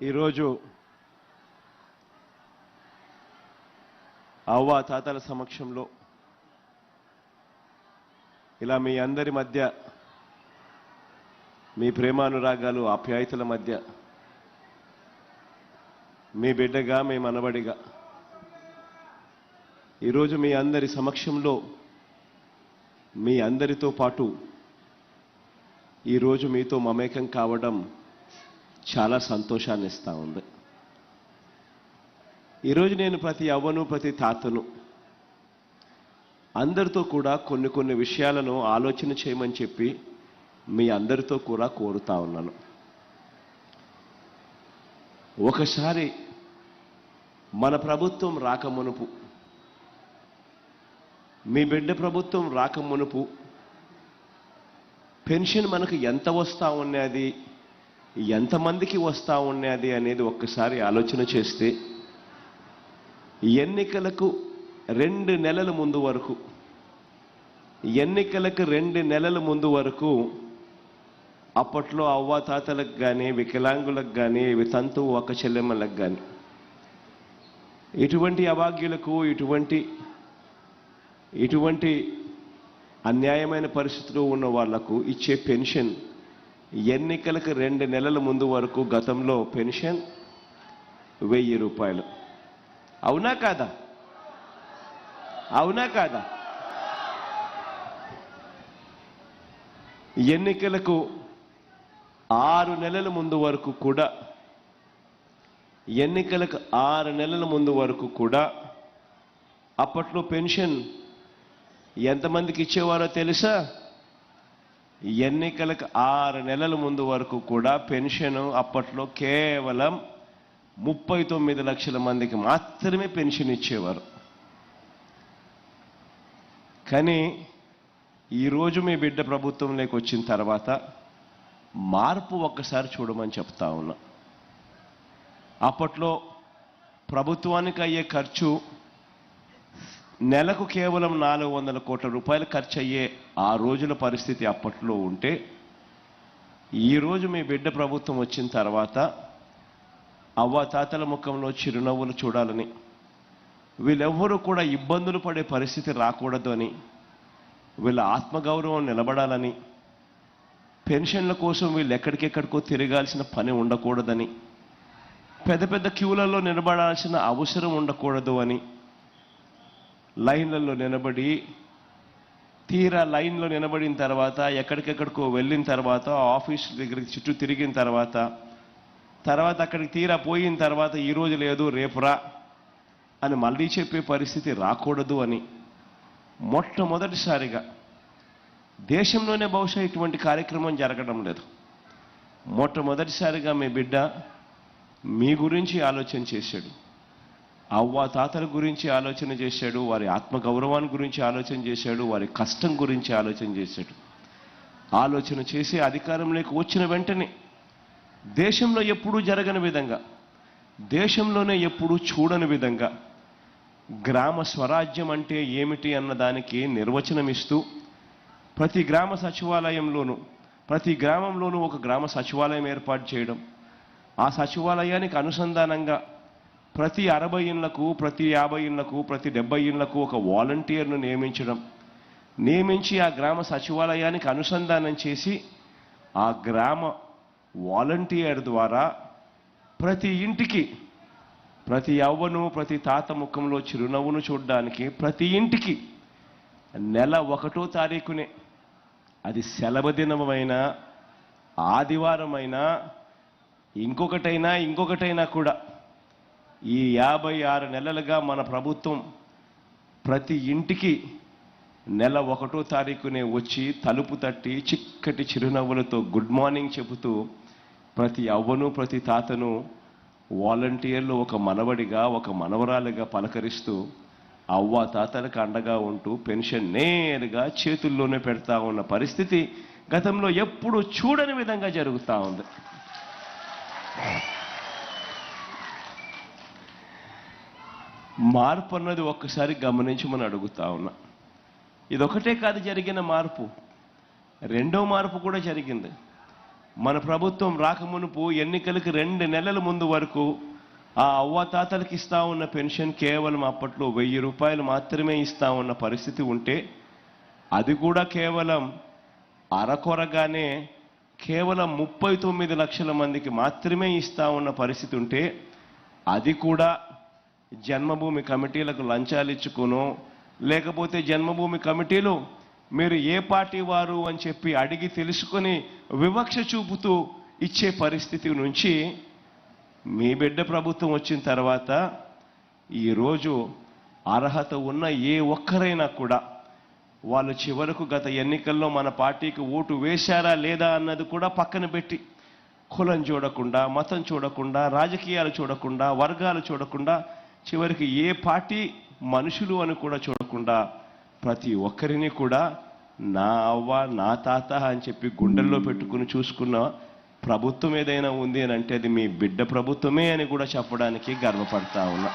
ఈరోజు అవ్వ తాతల సమక్షంలో ఇలా మీ అందరి మధ్య మీ ప్రేమానురాగాలు ఆప్యాయతల మధ్య మీ బిడ్డగా మీ మనవడిగా ఈరోజు మీ అందరి సమక్షంలో మీ అందరితో పాటు ఈరోజు మీతో మమేకం కావడం చాలా సంతోషాన్ని ఇస్తూ ఉంది. ఈరోజు నేను ప్రతి అవ్వను ప్రతి తాతను అందరితో కూడా కొన్ని కొన్ని విషయాలను ఆలోచన చేయమని చెప్పి మీ అందరితో కూడా కోరుతా ఉన్నాను. ఒకసారి మన ప్రభుత్వం రాకమునుపు మీ బిడ్డ ప్రభుత్వం రాకమునుపు పెన్షన్ మనకు ఎంత వస్తూ ఉన్నది? ఎంతమందికి వస్తూ ఉన్నది అనేది ఒక్కసారి ఆలోచన చేస్తే ఎన్నికలకు రెండు నెలల ముందు వరకు ఎన్నికలకు రెండు నెలల ముందు వరకు అప్పట్లో అవ్వాతాతలకు కానీ వికలాంగులకు కానీ తంతువు ఒక చెల్లెమ్మలకు కానీ ఇటువంటి అభాగ్యులకు ఇటువంటి ఇటువంటి అన్యాయమైన పరిస్థితిలో ఉన్న వాళ్ళకు ఇచ్చే పెన్షన్ ఎన్నికలకు రెండు నెలల ముందు వరకు గతంలో పెన్షన్ వెయ్యి రూపాయలు. అవునా కాదా? అవునా కాదా? ఎన్నికలకు ఆరు నెలల ముందు వరకు కూడా ఎన్నికలకు ఆరు నెలల ముందు వరకు కూడా అప్పట్లో పెన్షన్ ఎంతమందికి ఇచ్చేవారో తెలుసా? ఎన్నికలకు ఆరు నెలల ముందు వరకు కూడా పెన్షన్ అప్పట్లో కేవలం ముప్పై తొమ్మిది లక్షల మందికి మాత్రమే పెన్షన్ ఇచ్చేవారు. కానీ ఈరోజు మీ బిడ్డ ప్రభుత్వంలోకి వచ్చిన తర్వాత మార్పు ఒక్కసారి చూడమని చెప్తా ఉన్నా. అప్పట్లో ప్రభుత్వానికి అయ్యే ఖర్చు నెలకు కేవలం నాలుగు వందల కోట్ల రూపాయలు ఖర్చు అయ్యే ఆ రోజుల పరిస్థితి అప్పట్లో ఉంటే ఈరోజు మీ బిడ్డ ప్రభుత్వం వచ్చిన తర్వాత అవ్వ తాతల ముఖంలో చిరునవ్వులు చూడాలని వీళ్ళెవ్వరూ కూడా ఇబ్బందులు పడే పరిస్థితి రాకూడదు అని వీళ్ళ ఆత్మగౌరవం నిలబడాలని పెన్షన్ల కోసం వీళ్ళు ఎక్కడికెక్కడికో తిరగాల్సిన పని ఉండకూడదని పెద్ద పెద్ద క్యూలలో నిలబడాల్సిన అవసరం ఉండకూడదు అని లైన్లలో నిలబడి తీరా లైన్లో నిలబడిన తర్వాత ఎక్కడికెక్కడికో వెళ్ళిన తర్వాత ఆఫీస్ దగ్గరికి చుట్టూ తిరిగిన తర్వాత తర్వాత అక్కడికి తీరా పోయిన తర్వాత ఈరోజు లేదు రేపురా అని మళ్ళీ చెప్పే పరిస్థితి రాకూడదు అని మొట్టమొదటిసారిగా దేశంలోనే బహుశా ఇటువంటి కార్యక్రమం జరగడం లేదు. మొట్టమొదటిసారిగా మీ బిడ్డ మీ గురించి ఆలోచన చేశాడు. అవ్వ తాతల గురించి ఆలోచన చేశాడు వారి ఆత్మగౌరవాన్ని గురించి ఆలోచన చేశాడు వారి కష్టం గురించి ఆలోచన చేశాడు. ఆలోచన చేసి అధికారంలోకి వచ్చిన వెంటనే దేశంలో ఎప్పుడూ జరగని విధంగా దేశంలోనే ఎప్పుడూ చూడని విధంగా గ్రామ స్వరాజ్యం అంటే ఏమిటి అన్న దానికి నిర్వచనం ఇస్తూ ప్రతి గ్రామ సచివాలయంలోనూ ప్రతి గ్రామంలోనూ ఒక గ్రామ సచివాలయం ఏర్పాటు చేయడం ఆ సచివాలయానికి అనుసంధానంగా ప్రతి అరవై ఇళ్ళకు ప్రతి యాభై ఇళ్ళకు ప్రతి డెబ్బై ఇళ్ళకు ఒక వాలంటీర్ను నియమించడం. నియమించి ఆ గ్రామ సచివాలయానికి అనుసంధానం చేసి ఆ గ్రామ వాలంటీర్ ద్వారా ప్రతి ఇంటికి ప్రతి యవ్వను ప్రతి తాత ముఖంలో చిరునవ్వును చూడడానికి ప్రతి ఇంటికి నెల ఒకటో తారీఖునే అది సెలవు దినమైనా ఆదివారమైనా ఇంకొకటైనా ఇంకొకటైనా కూడా ఈ యాభై ఆరు నెలలుగా మన ప్రభుత్వం ప్రతి ఇంటికి నెల ఒకటో తారీఖునే వచ్చి తలుపు తట్టి చిక్కటి చిరునవ్వులతో గుడ్ మార్నింగ్ చెబుతూ ప్రతి అవ్వను ప్రతి తాతను వాలంటీర్లు ఒక మనవడిగా ఒక మనవరాలుగా పలకరిస్తూ అవ్వ తాతలకు అండగా ఉంటూ పెన్షన్ నేరుగా చేతుల్లోనే పెడతా ఉన్న పరిస్థితి గతంలో ఎప్పుడు చూడని విధంగా జరుగుతూ ఉంది. మార్పు అన్నది ఒక్కసారి గమనించమని అడుగుతా ఉన్నా. ఇదొకటే కాదు జరిగిన మార్పు. రెండో మార్పు కూడా జరిగింది. మన ప్రభుత్వం రాకమునుపు ఎన్నికలకు రెండు నెలల ముందు వరకు ఆ అవ్వాతాతలకి ఇస్తా ఉన్న పెన్షన్ కేవలం అప్పట్లో వెయ్యి రూపాయలు మాత్రమే ఇస్తా ఉన్న పరిస్థితి ఉంటే అది కూడా కేవలం అరకొరగానే కేవలం ముప్పై తొమ్మిది లక్షల మందికి మాత్రమే ఇస్తా ఉన్న పరిస్థితి ఉంటే అది కూడా జన్మభూమి కమిటీలకు లంచాలు ఇచ్చుకునో. లేకపోతే జన్మభూమి కమిటీలు మీరు ఏ పార్టీ వారు అని చెప్పి అడిగి తెలుసుకొని వివక్ష చూపుతూ ఇచ్చే పరిస్థితి నుంచి మీ బిడ్డ ప్రభుత్వం వచ్చిన తర్వాత ఈరోజు అర్హత ఉన్న ఏ ఒక్కరైనా కూడా వాళ్ళు చివరకు గత ఎన్నికల్లో మన పార్టీకి ఓటు వేశారా లేదా అన్నది కూడా పక్కన పెట్టి కులం చూడకుండా మతం చూడకుండా రాజకీయాలు చూడకుండా వర్గాలు చూడకుండా చివరికి ఏ పార్టీ మనుషులు అని కూడా చూడకుండా ప్రతి ఒక్కరిని కూడా నా అవ్వ నా తాత అని చెప్పి గుండెల్లో పెట్టుకుని చూసుకున్న ప్రభుత్వం ఏదైనా ఉంది అని అంటే అది మీ బిడ్డ ప్రభుత్వమే అని కూడా చెప్పడానికి గర్వపడతా ఉన్నా.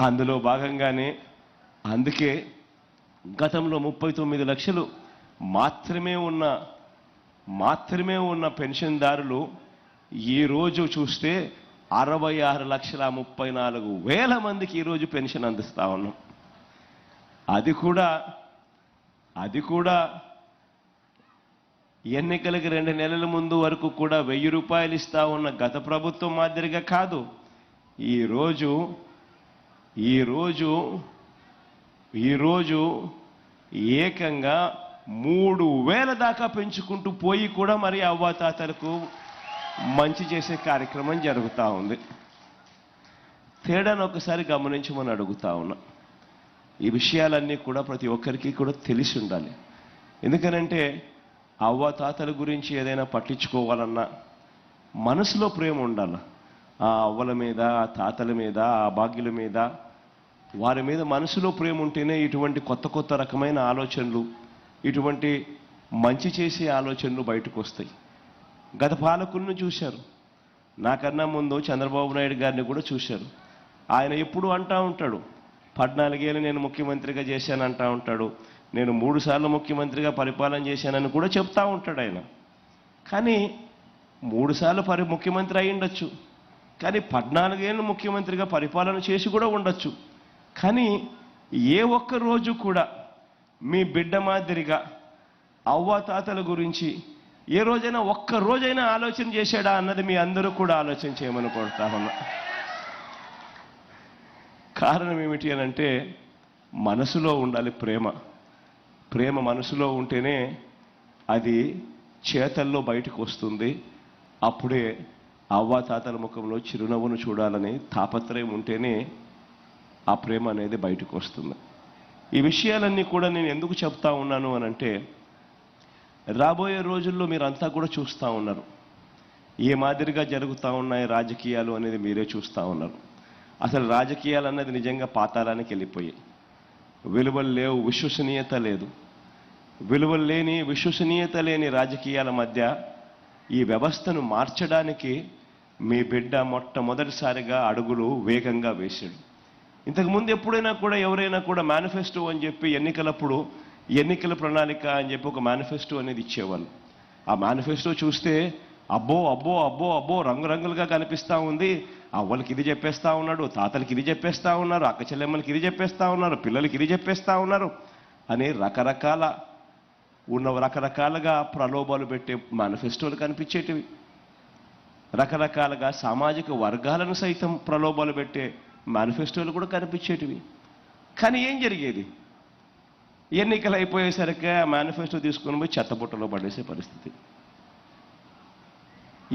అందులో భాగంగానే అందుకే గతంలో ముప్పై తొమ్మిది లక్షలు మాత్రమే ఉన్న మాత్రమే ఉన్న పెన్షన్దారులు ఈరోజు చూస్తే అరవై ఆరు లక్షల ముప్పై నాలుగు వేల మందికి ఈరోజు పెన్షన్ అందిస్తా ఉన్నాం. అది కూడా అది కూడా ఎన్నికలకి రెండు నెలల ముందు వరకు కూడా వెయ్యి రూపాయలు ఇస్తా ఉన్న గత ప్రభుత్వం మాదిరిగా కాదు. ఈరోజు ఈరోజు ఈరోజు ఏకంగా మూడు వేల దాకా పెంచుకుంటూ పోయి కూడా మరి అవ్వాతాతలకు మంచి చేసే కార్యక్రమం జరుగుతూ ఉంది. తేడాను ఒకసారి గమనించమని అడుగుతా ఉన్నా. ఈ విషయాలన్నీ కూడా ప్రతి ఒక్కరికి కూడా తెలిసి ఉండాలి. ఎందుకనంటే అవ్వ తాతల గురించి ఏదైనా పట్టించుకోవాలన్నా మనసులో ప్రేమ ఉండాలి. ఆ అవ్వల మీద ఆ తాతల మీద ఆ భాగ్యుల మీద వారి మీద మనసులో ప్రేమ ఉంటేనే ఇటువంటి కొత్త కొత్త రకమైన ఆలోచనలు ఇటువంటి మంచి చేసే ఆలోచనలు బయటకు వస్తాయి గత పాలకులను చూశారు. నాకన్నా ముందు చంద్రబాబు నాయుడు గారిని కూడా చూశారు. ఆయన ఎప్పుడు అంటా ఉంటాడు పద్నాలుగేళ్ళు నేను ముఖ్యమంత్రిగా చేశాను అంటా ఉంటాడు నేను మూడుసార్లు ముఖ్యమంత్రిగా పరిపాలన చేశానని కూడా చెప్తా ఉంటాడు ఆయన. కానీ మూడుసార్లు పరి ముఖ్యమంత్రి అయి ఉండొచ్చు. కానీ పద్నాలుగేళ్ళు ముఖ్యమంత్రిగా పరిపాలన చేసి కూడా ఉండొచ్చు. కానీ ఏ ఒక్క రోజు కూడా మీ బిడ్డ మాదిరిగా అవ్వాతాతల గురించి ఏ రోజైనా ఒక్క రోజైనా ఆలోచన చేశాడా అన్నది మీ అందరూ కూడా ఆలోచన చేయమని కోరుతా ఉన్నా. కారణం ఏమిటి అని అంటే మనసులో ఉండాలి ప్రేమ. ప్రేమ మనసులో ఉంటేనే అది చేతల్లో బయటకు వస్తుంది. అప్పుడే అవ్వాతాతల ముఖంలో చిరునవ్వును చూడాలని తాపత్రయం ఉంటేనే ఆ ప్రేమ అనేది బయటకు వస్తుంది. ఈ విషయాలన్నీ కూడా నేను ఎందుకు చెప్తా ఉన్నాను అని అంటే రాబోయే రోజుల్లో మీరంతా కూడా చూస్తూ ఉన్నారు. ఏ మాదిరిగా జరుగుతూ ఉన్నాయి రాజకీయాలు అనేది మీరే చూస్తూ ఉన్నారు. అసలు రాజకీయాలు అన్నది నిజంగా పాతాళానికి వెళ్ళిపోయాయి. విలువలు లేవు విశ్వసనీయత లేదు. విలువలు లేని విశ్వసనీయత లేని రాజకీయాల మధ్య ఈ వ్యవస్థను మార్చడానికి మీ బిడ్డ మొట్టమొదటిసారిగా అడుగులు వేగంగా వేశాడు. ఇంతకు ముందు ఎప్పుడైనా కూడా ఎవరైనా కూడా మేనిఫెస్టో అని చెప్పి ఎన్నికలప్పుడు ఎన్నికల ప్రణాళిక అని చెప్పి ఒక మేనిఫెస్టో అనేది ఇచ్చేవాళ్ళు. ఆ మేనిఫెస్టో చూస్తే అబ్బో అబ్బో అబ్బో అబ్బో రంగురంగులుగా కనిపిస్తూ ఉంది. అవ్వలకి ఇది చెప్పేస్తూ ఉన్నాడు తాతలకి ఇది చెప్పేస్తా ఉన్నారు అక్క చెల్లెమ్మలకి ఇది చెప్పేస్తూ ఉన్నారు పిల్లలకి ఇది చెప్పేస్తూ ఉన్నారు అని రకరకాల ఉన్న రకరకాలుగా ప్రలోభాలు పెట్టే మేనిఫెస్టోలు కనిపించేటివి. రకరకాలుగా సామాజిక వర్గాలను సైతం ప్రలోభాలు పెట్టే మేనిఫెస్టోలు కూడా కనిపించేటివి. కానీ ఏం జరిగేది? ఎన్నికలు అయిపోయేసరికి ఆ మేనిఫెస్టో తీసుకొని పోయి చెత్తబుట్టలో పడేసే పరిస్థితి.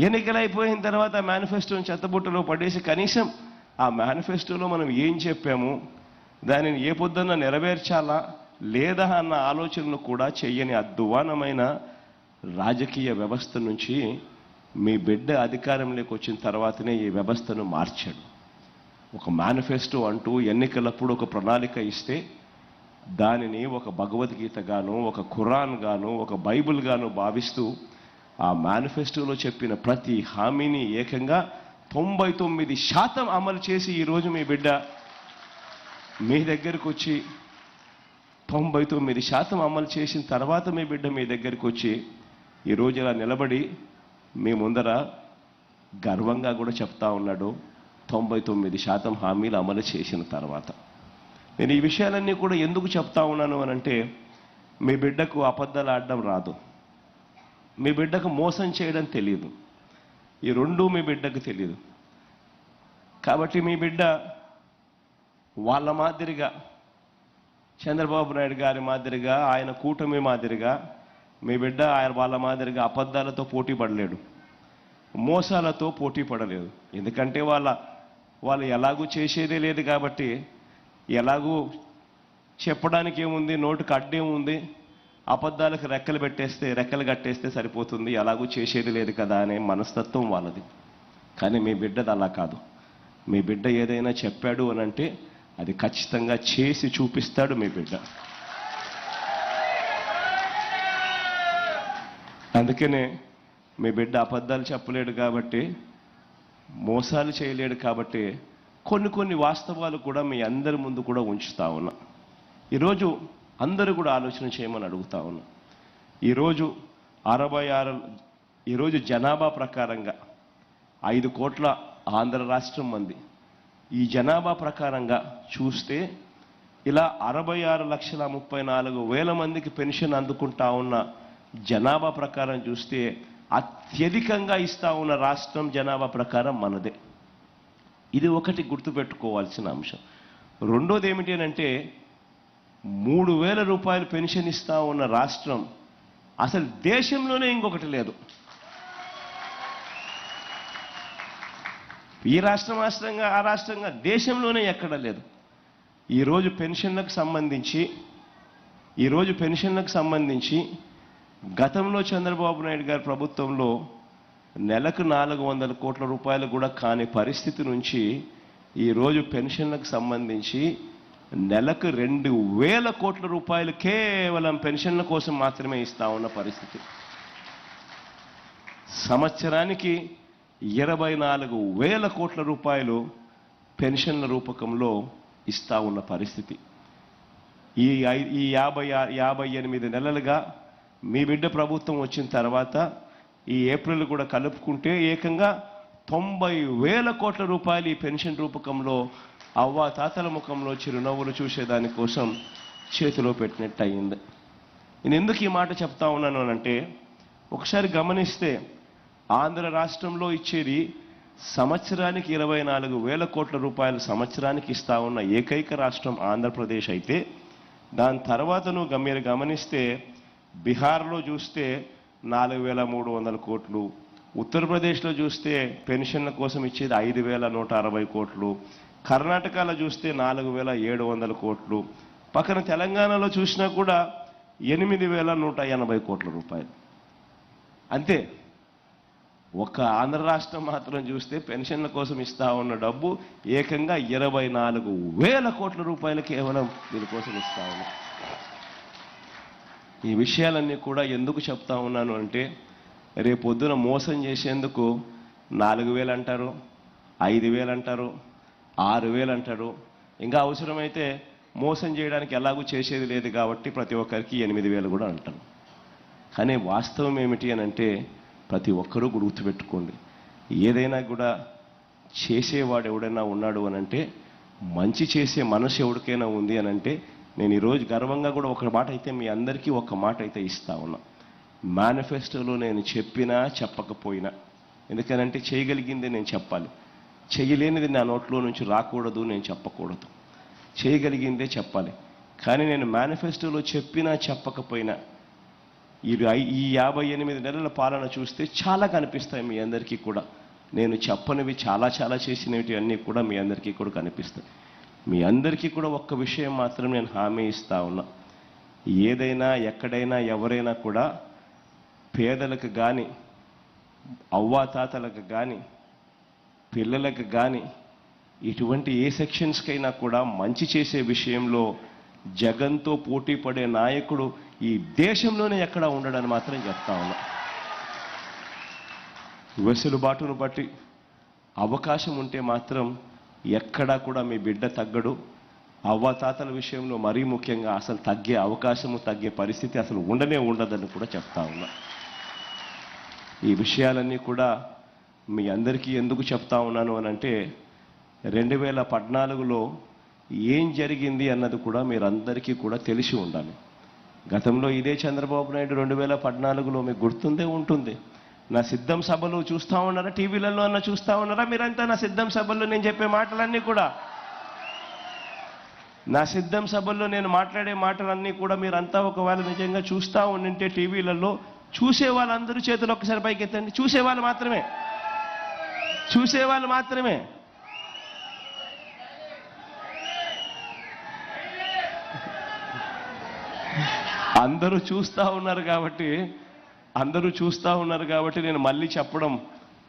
ఎన్నికలు అయిపోయిన తర్వాత ఆ మేనిఫెస్టోని చెత్తబుట్టలో పడేసి కనీసం ఆ మేనిఫెస్టోలో మనం ఏం చెప్పాము? దానిని ఏ పొద్దున్న నెరవేర్చాలా? లేదా అన్న ఆలోచనలు కూడా చేయని అద్వానమైన రాజకీయ వ్యవస్థ నుంచి మీ బిడ్డ అధికారంలోకి వచ్చిన తర్వాతనే ఈ వ్యవస్థను మార్చాడు. ఒక మేనిఫెస్టో అంటూ ఎన్నికలప్పుడు ఒక ప్రణాళిక ఇస్తే దానిని ఒక భగవద్గీత గాను ఒక ఖురాన్ గాను ఒక బైబిల్ గాను భావిస్తూ ఆ మేనిఫెస్టోలో చెప్పిన ప్రతి హామీని ఏకంగా తొంభై తొమ్మిది శాతం అమలు చేసి ఈరోజు మీ బిడ్డ మీ దగ్గరకు వచ్చి తొంభై తొమ్మిది శాతం అమలు చేసిన తర్వాత మీ బిడ్డ మీ దగ్గరకు వచ్చి ఈరోజు ఇలా నిలబడి మీ ముందర గర్వంగా కూడా చెప్తా ఉన్నాడు. తొంభై తొమ్మిది శాతం హామీలు అమలు చేసిన తర్వాత. నేను ఈ విషయాలన్నీ కూడా ఎందుకు చెప్తా ఉన్నాను అని అంటే మీ బిడ్డకు అబద్ధాలు ఆడడం రాదు. మీ బిడ్డకు మోసం చేయడం తెలియదు ఈ రెండు మీ బిడ్డకు తెలియదు కాబట్టి మీ బిడ్డ వాళ్ళ మాదిరిగా చంద్రబాబు నాయుడు గారి మాదిరిగా ఆయన కూటమి మాదిరిగా మీ బిడ్డ ఆయన వాళ్ళ మాదిరిగా అబద్ధాలతో పోటీ పడలేడు. మోసాలతో పోటీ పడలేదు. ఎందుకంటే వాళ్ళ వాళ్ళు ఎలాగూ చేసేదే లేదు కాబట్టి ఎలాగూ చెప్పడానికి ఏముంది నోటుకు అడ్డేముంది అబద్ధాలకు రెక్కలు పెట్టేస్తే రెక్కలు కట్టేస్తే సరిపోతుంది ఎలాగూ చేసేది లేదు కదా అనే మనస్తత్వం వాళ్ళది. కానీ మీ బిడ్డది అలా కాదు. మీ బిడ్డ ఏదైనా చెప్పాడు అని అంటే అది ఖచ్చితంగా చేసి చూపిస్తాడు మీ బిడ్డ. అందుకనే మీ బిడ్డ అబద్ధాలు చెప్పలేడు కాబట్టి మోసాలు చేయలేడు కాబట్టి కొన్ని కొన్ని వాస్తవాలు కూడా మీ అందరి ముందు కూడా ఉంచుతా ఉన్నా. ఈరోజు అందరూ కూడా ఆలోచన చేయమని అడుగుతా ఉన్నా. ఈరోజు అరవై ఆరు ఈరోజు జనాభా ప్రకారంగా ఐదు కోట్ల ఆంధ్ర రాష్ట్రం మంది. ఈ జనాభా ప్రకారంగా చూస్తే ఇలా అరవై ఆరు లక్షల ముప్పై నాలుగు వేల మందికి పెన్షన్ అందుకుంటా ఉన్న జనాభా ప్రకారం చూస్తే అత్యధికంగా ఇస్తా ఉన్న రాష్ట్రం జనాభా ప్రకారం మనదే. ఇది ఒకటి గుర్తుపెట్టుకోవాల్సిన అంశం. రెండోది ఏమిటి అని అంటే మూడు వేల రూపాయలు పెన్షన్ ఇస్తా ఉన్న రాష్ట్రం అసలు దేశంలోనే ఇంకొకటి లేదు. ఈ రాష్ట్రం రాష్ట్రంగా ఆ రాష్ట్రంగా దేశంలోనే ఎక్కడ లేదు. ఈరోజు పెన్షన్లకు సంబంధించి ఈరోజు పెన్షన్లకు సంబంధించి గతంలో చంద్రబాబు నాయుడు గారి ప్రభుత్వంలో నెలకు నాలుగు వందల కోట్ల రూపాయలు కూడా కాని పరిస్థితి నుంచి ఈరోజు పెన్షన్లకు సంబంధించి నెలకు రెండు వేల కోట్ల రూపాయలు కేవలం పెన్షన్ల కోసం మాత్రమే ఇస్తా ఉన్న పరిస్థితి. సంవత్సరానికి ఇరవై నాలుగు వేల కోట్ల రూపాయలు పెన్షన్ల రూపకంలో ఇస్తా ఉన్న పరిస్థితి. ఈ ఐ- ఈ యాభై యాభై ఎనిమిది నెలలుగా మీ బిడ్డ ప్రభుత్వం వచ్చిన తర్వాత ఈ ఏప్రిల్ కూడా కలుపుకుంటే ఏకంగా తొంభై వేల కోట్ల రూపాయలు ఈ పెన్షన్ రూపకంలో అవ్వ తాతల ముఖంలో చిరునవ్వులు చూసేదాని కోసం చేతిలో పెట్టినట్టు అయింది నేను ఎందుకు ఈ మాట చెప్తా ఉన్నాను అంటే ఒకసారి గమనిస్తే ఆంధ్ర రాష్ట్రంలో ఇచ్చేది సంవత్సరానికి ఇరవై నాలుగు వేల కోట్ల రూపాయలు సంవత్సరానికి ఇస్తా ఉన్న ఏకైక రాష్ట్రం ఆంధ్రప్రదేశ్ అయితే దాని తర్వాత నువ్వు మీరు గమనిస్తే బీహార్లో చూస్తే నాలుగు వేల మూడు వందల కోట్లు. ఉత్తరప్రదేశ్లో చూస్తే పెన్షన్ల కోసం ఇచ్చేది ఐదు వేల నూట అరవై కోట్లు. కర్ణాటకలో చూస్తే నాలుగు వేల ఏడు వందల కోట్లు. పక్కన తెలంగాణలో చూసినా కూడా ఎనిమిది వేల నూట ఎనభై కోట్ల రూపాయలు. అంతే. ఒక ఆంధ్ర రాష్ట్రం మాత్రం చూస్తే పెన్షన్ల కోసం ఇస్తా ఉన్న డబ్బు ఏకంగా ఇరవై నాలుగు వేల కోట్ల రూపాయలు కేవలం దీనికోసం ఇస్తా ఉన్నాం ఈ విషయాలన్నీ కూడా ఎందుకు చెప్తా ఉన్నాను అంటే రేపు పొద్దున మోసం చేసేందుకు నాలుగు వేలు అంటారు ఐదు వేలు అంటారు ఆరు వేలు అంటారు. ఇంకా అవసరమైతే మోసం చేయడానికి ఎలాగూ చేసేది లేదు కాబట్టి ప్రతి ఒక్కరికి ఎనిమిది వేలు కూడా అంటారు. కానీ వాస్తవం ఏమిటి అని అంటే ప్రతి ఒక్కరూ కూడా గుర్తుపెట్టుకోండి. ఏదైనా కూడా చేసేవాడు ఎవడైనా ఉన్నాడు అని అంటే మంచి చేసే మనసు ఎవరికైనా ఉంది అని అంటే నేను ఈరోజు గర్వంగా కూడా ఒక మాట అయితే మీ అందరికీ ఒక మాట అయితే ఇస్తా ఉన్నా. మేనిఫెస్టోలో నేను చెప్పినా చెప్పకపోయినా. ఎందుకనంటే చేయగలిగింది నేను చెప్పాలి. చేయలేనిది నా నోట్లో నుంచి రాకూడదు నేను చెప్పకూడదు. చేయగలిగిందే చెప్పాలి. కానీ నేను మేనిఫెస్టోలో చెప్పినా చెప్పకపోయినా ఈ ఈ యాభై ఎనిమిది నెలల పాలన చూస్తే చాలా కనిపిస్తాయి మీ అందరికీ కూడా. నేను చెప్పనివి చాలా చాలా చేసినవి అన్నీ కూడా మీ అందరికీ కూడా కనిపిస్తాయి. మీ అందరికీ కూడా ఒక్క విషయం మాత్రం నేను హామీ ఇస్తా ఉన్నా. ఏదైనా ఎక్కడైనా ఎవరైనా కూడా పేదలకు కానీ అవ్వాతాతలకు కానీ పిల్లలకు కానీ ఇటువంటి ఏ సెక్షన్స్కైనా కూడా మంచి చేసే విషయంలో జగన్తో పోటీ పడే నాయకుడు ఈ దేశంలోనే ఎక్కడ ఉండడని మాత్రం చెప్తా ఉన్నా. వెసులుబాటును బట్టి అవకాశం ఉంటే మాత్రం ఎక్కడా కూడా మీ బిడ్డ తగ్గడు. అవ్వాతాతల విషయంలో మరీ ముఖ్యంగా అసలు తగ్గే అవకాశము తగ్గే పరిస్థితి అసలు ఉండనే ఉండదని కూడా చెప్తా ఉన్నా. ఈ విషయాలన్నీ కూడా మీ అందరికీ ఎందుకు చెప్తా ఉన్నాను అని అంటే రెండు వేల పద్నాలుగులో ఏం జరిగింది అన్నది కూడా మీరందరికీ కూడా తెలిసి ఉండాలి. గతంలో ఇదే చంద్రబాబు నాయుడు రెండు వేల పద్నాలుగులో మీకు గుర్తుందే ఉంటుంది. నా సిద్ధం సభలు చూస్తూ ఉన్నారా? టీవీలలో అన్న చూస్తూ ఉన్నారా? మీరంతా నా సిద్ధం సభల్లో నేను చెప్పే మాటలన్నీ కూడా. నా సిద్ధం సభల్లో నేను మాట్లాడే మాటలన్నీ కూడా మీరంతా ఒకవేళ నిజంగా చూస్తూ ఉండింటే టీవీలలో చూసే వాళ్ళందరూ చేతులు ఒక్కసారి పైకి ఎత్తండి. చూసే వాళ్ళు మాత్రమే. చూసే వాళ్ళు మాత్రమే. అందరూ చూస్తూ ఉన్నారు కాబట్టి అందరూ చూస్తూ ఉన్నారు కాబట్టి నేను మళ్ళీ చెప్పడం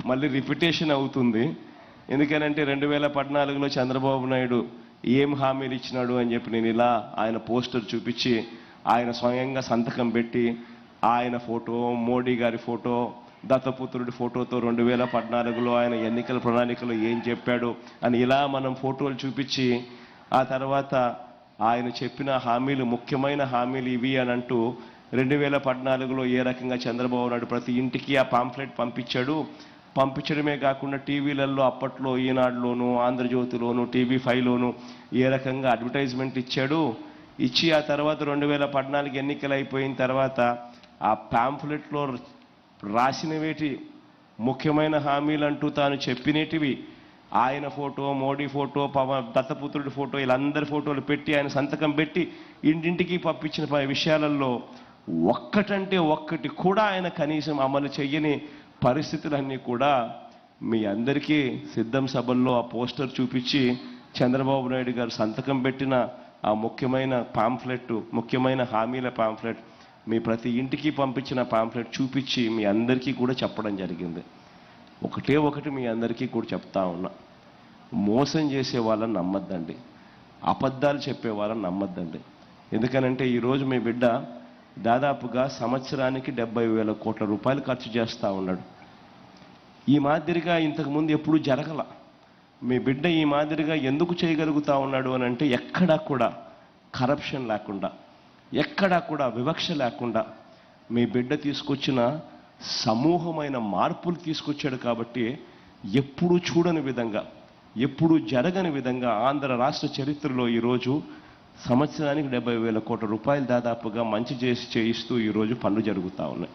మళ్ళీ రిపిటేషన్ అవుతుంది. ఎందుకనంటే రెండు వేల పద్నాలుగులో చంద్రబాబు నాయుడు ఏం హామీలు ఇచ్చినాడు అని చెప్పి నేను ఇలా ఆయన పోస్టర్ చూపించి ఆయన స్వయంగా సంతకం పెట్టి ఆయన ఫోటో మోడీ గారి ఫోటో దత్తపుత్రుడి ఫోటోతో రెండు వేల పద్నాలుగులో ఆయన ఎన్నికల ప్రణాళికలో ఏం చెప్పాడు అని ఇలా మనం ఫోటోలు చూపించి ఆ తర్వాత ఆయన చెప్పిన హామీలు ముఖ్యమైన హామీలు ఇవి అని అంటూ రెండు వేల పద్నాలుగులో ఏ రకంగా చంద్రబాబు నాయుడు ప్రతి ఇంటికి ఆ పాంఫ్లెట్ పంపించాడు? పంపించడమే కాకుండా టీవీలలో అప్పట్లో ఈనాడులోను ఆంధ్రజ్యోతిలోను టీవీ ఫైవ్లోను ఏ రకంగా అడ్వర్టైజ్మెంట్ ఇచ్చాడు? ఇచ్చి ఆ తర్వాత రెండు వేల పద్నాలుగు ఎన్నికలు అయిపోయిన తర్వాత ఆ పాంఫ్లెట్లో రాసినవేటి ముఖ్యమైన హామీలు అంటూ తాను చెప్పినటివి? ఆయన ఫోటో మోడీ ఫోటో పవన్ దత్తపుత్రుడి ఫోటో వీళ్ళందరి ఫోటోలు పెట్టి ఆయన సంతకం పెట్టి ఇంటింటికి పంపించిన విషయాలలో ఒక్కటంటే ఒక్కటి కూడా ఆయన కనీసం అమలు చెయ్యని పరిస్థితులన్నీ కూడా మీ అందరికీ సిద్ధం సభల్లో ఆ పోస్టర్ చూపించి చంద్రబాబు నాయుడు గారు సంతకం పెట్టిన ఆ ముఖ్యమైన పాంఫ్లెట్ ముఖ్యమైన హామీల పాంఫ్లెట్ మీ ప్రతి ఇంటికి పంపించిన పాంఫ్లెట్ చూపించి మీ అందరికీ కూడా చెప్పడం జరిగింది. ఒకటే ఒకటి మీ అందరికీ కూడా చెప్తా ఉన్నా. మోసం చేసే వాళ్ళని నమ్మద్దండి. అబద్ధాలు చెప్పే వాళ్ళని నమ్మద్దండి. ఎందుకనంటే ఈరోజు మీ బిడ్డ దాదాపుగా సంవత్సరానికి డెబ్బై వేల కోట్ల రూపాయలు ఖర్చు చేస్తూ ఉన్నాడు. ఈ మాదిరిగా ఇంతకుముందు ఎప్పుడూ జరగల. మీ బిడ్డ ఈ మాదిరిగా ఎందుకు చేయగలుగుతా ఉన్నాడు అని అంటే ఎక్కడా కూడా కరప్షన్ లేకుండా ఎక్కడా కూడా వివక్ష లేకుండా మీ బిడ్డ తీసుకొచ్చిన సమూహమైన మార్పులు తీసుకొచ్చాడు కాబట్టి ఎప్పుడూ చూడని విధంగా ఎప్పుడూ జరగని విధంగా ఆంధ్ర రాష్ట్ర చరిత్రలో ఈరోజు సంవత్సరానికి డెబ్బై వేల కోట్ల రూపాయలు దాదాపుగా మంచి చేసి చేయిస్తూ ఈరోజు పనులు జరుగుతూ ఉన్నాయి.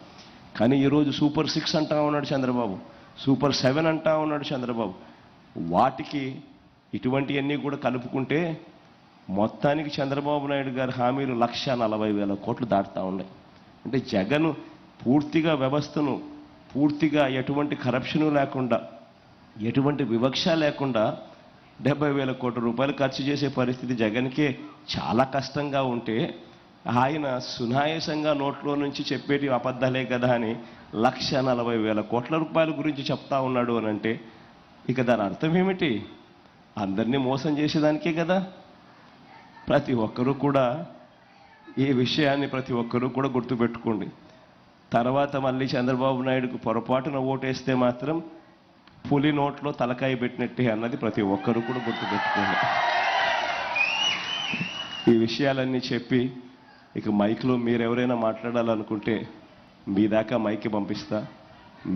కానీ ఈరోజు సూపర్ సిక్స్ అంటా ఉన్నాడు చంద్రబాబు. సూపర్ సెవెన్ అంటా ఉన్నాడు చంద్రబాబు. వాటికి ఇటువంటివన్నీ కూడా కలుపుకుంటే మొత్తానికి చంద్రబాబు నాయుడు గారి హామీలు లక్ష నలభై వేల కోట్లు దాటుతా ఉన్నాయి. అంటే జగన్ పూర్తిగా వ్యవస్థను పూర్తిగా ఎటువంటి కరప్షను లేకుండా ఎటువంటి వివక్ష లేకుండా డెబ్బై వేల కోట్ల రూపాయలు ఖర్చు చేసే పరిస్థితి జగన్కే చాలా కష్టంగా ఉంటే ఆయన సునాయాసంగా నోట్లో నుంచి చెప్పేటి అబద్ధాలే కదా అని లక్ష నలభై వేల కోట్ల రూపాయల గురించి చెప్తా ఉన్నాడు అని అంటే ఇక దాని అర్థం ఏమిటి? అందరినీ మోసం చేసేదానికే కదా. ప్రతి ఒక్కరూ కూడా ఈ విషయాన్ని ప్రతి ఒక్కరూ కూడా గుర్తుపెట్టుకోండి. తర్వాత మళ్ళీ చంద్రబాబు నాయుడుకు పొరపాటున ఓటేస్తే మాత్రం పులి నోట్లో తలకాయ పెట్టినట్టే అన్నది ప్రతి ఒక్కరూ కూడా గుర్తుపెట్టుకోండి ఈ విషయాలన్నీ చెప్పి ఇక మైక్లో మీరెవరైనా మాట్లాడాలనుకుంటే మీ దాకా మైక్ పంపిస్తా.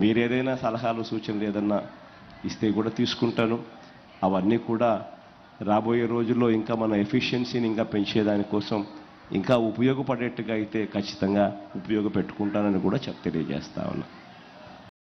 మీరేదైనా సలహాలు సూచనలు ఏదన్నా ఇస్తే కూడా తీసుకుంటాను. అవన్నీ కూడా రాబోయే రోజుల్లో ఇంకా మన ఎఫిషియన్సీని ఇంకా పెంచేదానికోసం ఇంకా ఉపయోగపడేట్టుగా అయితే ఖచ్చితంగా ఉపయోగపెట్టుకుంటానని కూడా చెప్ తెలియజేస్తా ఉన్నా.